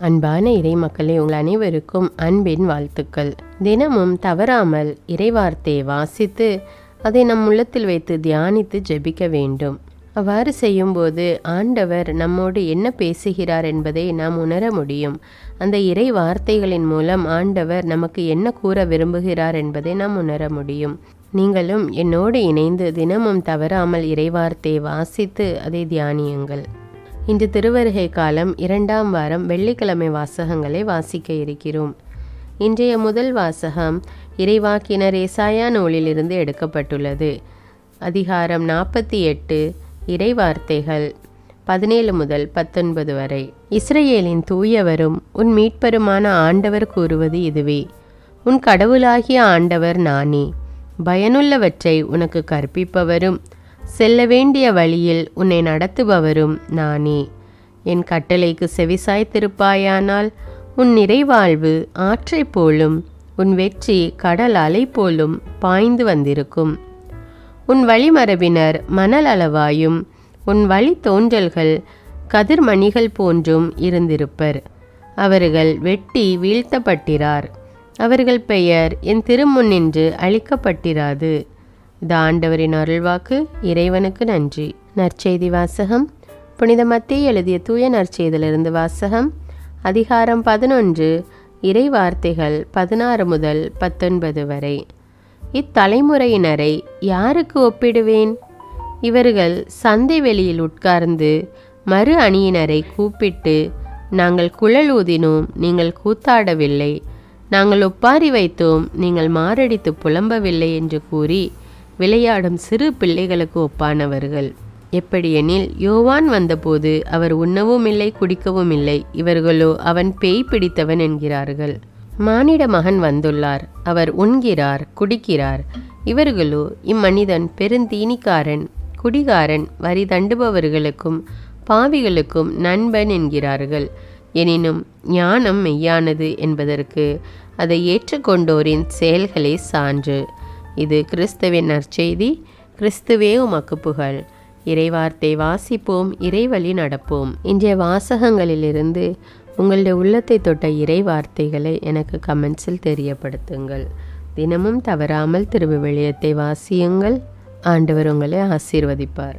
அன்பான இறை மக்களே உங்கள் அனைவருக்கும் அன்பின் வாழ்த்துக்கள். தினமும் தவறாமல் இறைவார்த்தையை வாசித்து அதை நம் உள்ளத்தில் வைத்து தியானித்து ஜெபிக்க வேண்டும். அவ்வாறு செய்யும்போது ஆண்டவர் நம்மோடு என்ன பேசுகிறார் என்பதை நாம் உணர முடியும். அந்த இறை வார்த்தைகளின் மூலம் ஆண்டவர் நமக்கு என்ன கூற விரும்புகிறார் என்பதை நாம் உணர முடியும். நீங்களும் என்னோடு இணைந்து தினமும் தவறாமல் இறைவார்த்தையை வாசித்து அதை தியானியுங்கள். இன்று திருவருகை காலம் இரண்டாம் வாரம் வெள்ளிக்கிழமை வாசகங்களை வாசிக்க இருக்கிறோம். இன்றைய முதல் வாசகம் இறைவாக்கினர் ஏசாயா நூலிலிருந்து எடுக்கப்பட்டுள்ளது. அதிகாரம் நாற்பத்தி எட்டு இறைவார்த்தைகள் பதினேழு முதல் பத்தொன்பது வரை. இஸ்ரேலின் தூயவரும் உன் மீட்பருமான ஆண்டவர் கூறுவது இதுவே. உன் கடவுளாகிய ஆண்டவர் நானே. பயனுள்ளவற்றை உனக்கு கற்பிப்பவரும் செல்ல வேண்டிய வழியில் உன்னை நடத்துபவரும் நானே. என் கட்டளைக்கு செவிசாய்த்திருப்பாயானால் உன் நிறைவாழ்வு ஆற்றைப் போலும் உன் வெற்றி கடல் அலை போலும் பாய்ந்து வந்திருக்கும். உன் வழிமரபினர் மணல் அளவாயும் உன் வழி தோன்றல்கள் கதிர்மணிகள் போன்றும் இருந்திருப்பர். அவர்கள் வெட்டி வீழ்த்தப்பட்டிறார் அவர்கள் பெயர் என் திருமுன்னின்று அழிக்கப்பட்டிராது. இது ஆண்டவரின் அருள்வாக்கு இறைவனுக்கு நன்றி. நற்செய்தி வாசகம். புனித மத்திய எழுதிய தூய நற்செய்தியிலிருந்து வாசகம். அதிகாரம் பதினொன்று இறை வார்த்தைகள் பதினாறு முதல் பத்தொன்பது வரை. இத்தலைமுறையினரை யாருக்கு ஒப்பிடுவேன்? இவர்கள் சந்தை வெளியில் உட்கார்ந்து மறு அணியினரை கூப்பிட்டு நாங்கள் குழல் ஊதினோம் நீங்கள் கூத்தாடவில்லை. நாங்கள் ஒப்பாரி வைத்தோம் நீங்கள் மாரடித்து புலம்பவில்லை என்று கூறி விளையாடும் சிறு பிள்ளைகளுக்கு ஒப்பானவர்கள். எப்படியெனில் யோவான் வந்தபோது அவர் உண்ணவும் இல்லை குடிக்கவும் இல்லை இவர்களோ அவன் பேய் பிடித்தவன் என்கிறார்கள். மானிட மகன் வந்துள்ளார். அவர் உண்கிறார் குடிக்கிறார். இவர்களோ இம்மனிதன் பெருந்தீனிக்காரன் குடிகாரன் வரி தண்டுபவர்களுக்கும் பாவிகளுக்கும் நண்பன் என்கிறார்கள். எனினும் ஞானம் மெய்யானது என்பதற்கு அதை ஏற்றுக்கொண்டோரின் செயல்களே சான்று. இது கிறிஸ்துவின் நற்செய்தி கிறிஸ்துவே உமக்கு புகழ். இறைவார்த்தை வாசிப்போம் இறைவழி நடப்போம். இன்றைய வாசகங்களிலிருந்து உங்களுடைய உள்ளத்தை தொட்ட இறை வார்த்தைகளை எனக்கு கமெண்ட்ஸில் தெரியப்படுத்துங்கள். தினமும் தவறாமல் திருவிவிலியத்தை வாசியுங்கள். ஆண்டவர் உங்களை ஆசீர்வதிப்பார்.